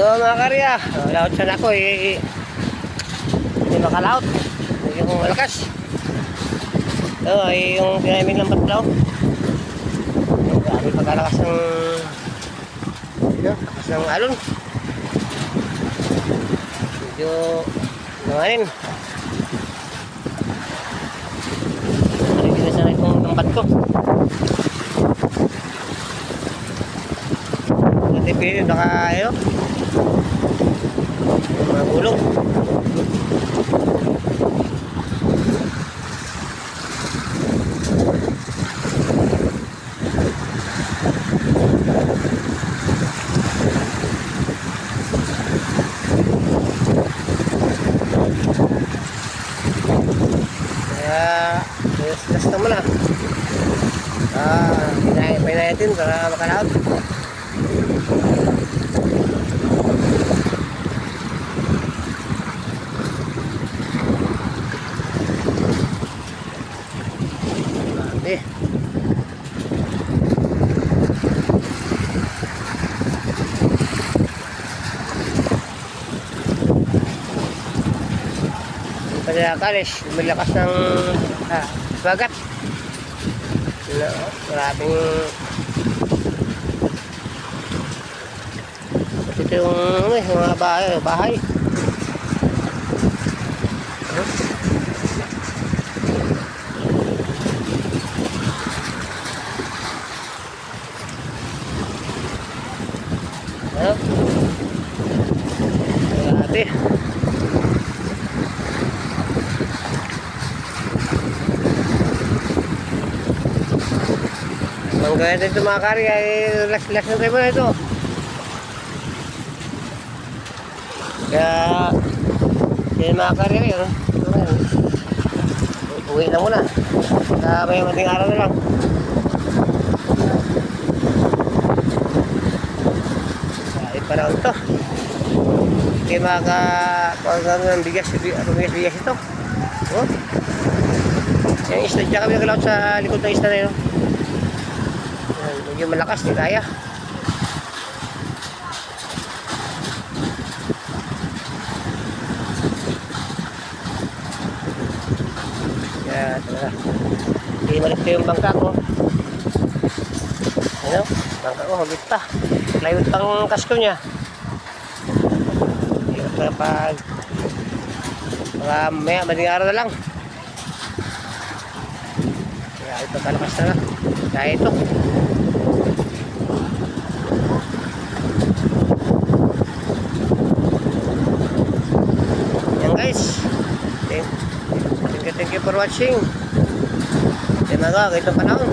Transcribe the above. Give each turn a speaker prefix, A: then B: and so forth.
A: So mga karya, laot sana ako eh, hindi makalaot. Hindi ko malakas. So ay yung pinamig ng batlaw. Grabe pagkalakas ng lakas ng alon. Medyo nanganin. Hindi na sana itong tambat ko. Hindi pwede naka ano? Mga gulong. Kaya, last na muna. Ah, pinahin pinahin natin para makalaot. Grabe. Kaya kalis, lumilakas ng ah, bagat. Wala, oh, Maraming ito yung ano, eh, mga bahay, bahay. Ano? Grabe. Ang ganda ito mga kari ay last-last na tayo na ito. Kaya, yan mga kari ay, ano? Uwi na muna. Sa may mating araw na lang. Ay, panahon to. Hindi maka, kung ano ng bigas, ano bigas, bigas ito. Oh. Yung isla, dyan kami nagalaot sa likod ng isla na yun. Medyo malakas, di kaya. Kaya talaga. Hindi malikto yung bangka ko. Ano? Bangka ko, hagit pa. Layot pang kasko niya. Hirap na pag... Mga maya, mading araw na lang. Kaya ito kalakas na na. Kaya ito. Yan guys. Thank, thank you, thank you for watching. Yan mga, kahit ang panahon.